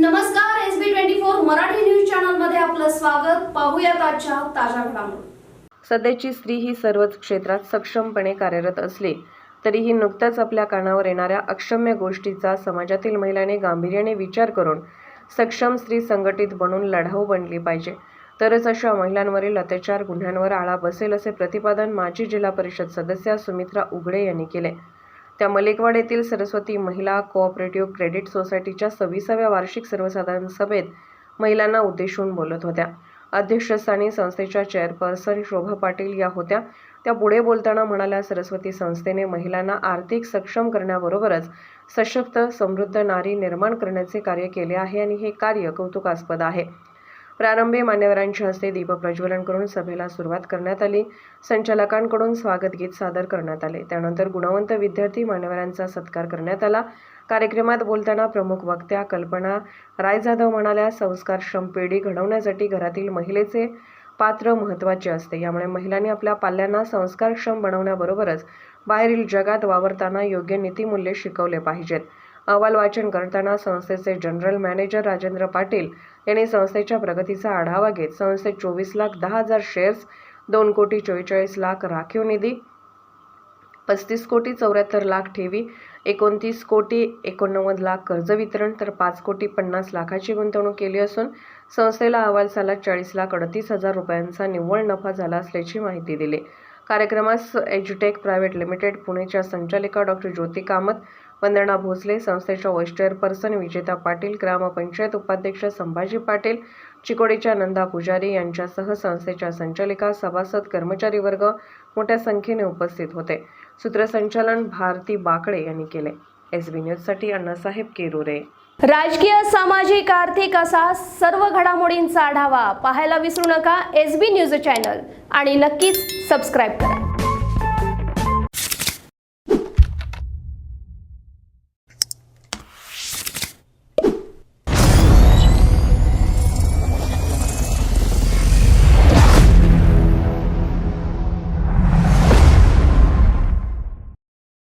नमस्कार S B twenty four Marathi news चॅनलमध्ये आपलं स्वागत. पाहूया आजच्या ताज्या घडामोडी. सध्याची स्त्री ही सर्वच क्षेत्रात सक्षमपणे कार्यरत असली तरीही नुकत्याच आपल्या कानावर येणाऱ्या अक्षम्य गोष्टीचा समाजातील महिलाने गांभीर्याने विचार करून सक्षम स्त्री संघटित बनून लढाऊ बनली पाहिजे. तरच अशा महिलांवरील अत्याचार गुन्ह्यांवर आळा बसेल असे प्रतिपादन माजी जिल्हा परिषद सदस्या सुमित्रा उघडे यांनी केले. त्या मलिकवाड येथील सरस्वती महिला कोऑपरेटिव्ह क्रेडिट सोसायटीच्या सव्वीसाव्या वार्षिक सर्वसाधारण सभेत महिलांना उद्देशून बोलत होत्या. अध्यक्षस्थानी संस्थेच्या चेअरपर्सन शोभा पाटील या होत्या. त्या पुढे बोलताना म्हणाल्या सरस्वती संस्थेने महिलांना आर्थिक सक्षम करण्याबरोबरच सशक्त समृद्ध नारी निर्माण करण्याचे कार्य केले आहे आणि हे कार्य कौतुकास्पद आहे. प्रारंभी मान्यवरांच्या हस्ते दीपप्रज्वलन करून सभेला सुरुवात करण्यात आली. संचालकांकडून स्वागत गीत सादर करण्यात आले. त्यानंतर गुणवंत विद्यार्थी मान्यवरांचा सत्कार करण्यात आला. कार्यक्रमात बोलताना प्रमुख वक्त्या कल्पना राय जाधव म्हणाल्या संस्कारक्षम पिढी घडवण्यासाठी घरातील महिलेचे पात्र महत्त्वाचे असते. यामुळे महिलांनी आपल्या पाल्यांना संस्कारक्षम बनवण्याबरोबरच बाहेरील जगात वावरताना योग्य नीतिमूल्ये शिकवले पाहिजेत. अहवाल वाचन करताना संस्थेचे जनरल मॅनेजर राजेंद्र पाटील यांनी संस्थेच्या प्रगतीचा आढावा घेत संस्थेत चोवीस लाख दहा हजार शेअर्स दोन कोटी चोवेचाळीस लाख राखीव निधी पस्तीस कोटी चौऱ्याहत्तर लाख ठेवी एकोणतीस कोटी एकोणनव्वद लाख कर्ज वितरण तर पाच कोटी पन्नास लाखाची गुंतवणूक केली असून संस्थेला अहवाल सालात चाळीस लाख अडतीस हजार रुपयांचा निव्वळ नफा झाला असल्याची माहिती दिली. कार्यक्रमास एज्युटेक प्रायव्हेट लिमिटेड पुणेच्या संचालिका डॉक्टर ज्योती कामत वंदना भोसले संस्थेच्या व्हाईस चेअरपर्सन विजेता पाटील ग्रामपंचायत उपाध्यक्ष संभाजी पाटील चिकोडीच्या नंदा पुजारी यांच्यासह संस्थेच्या संचालिका सभासद कर्मचारी वर्ग मोठ्या संख्येने उपस्थित होते. सूत्रसंचालन भारती बाकडे यांनी केले. एस बी न्यूजसाठी अण्णासाहेब केरुरे. राजकीय सामाजिक आर्थिक असा सर्व घडामोडींचा आढावा पाहायला विसरू नका एस बी न्यूज चॅनल. आणि नक्कीच सबस्क्राईब करा.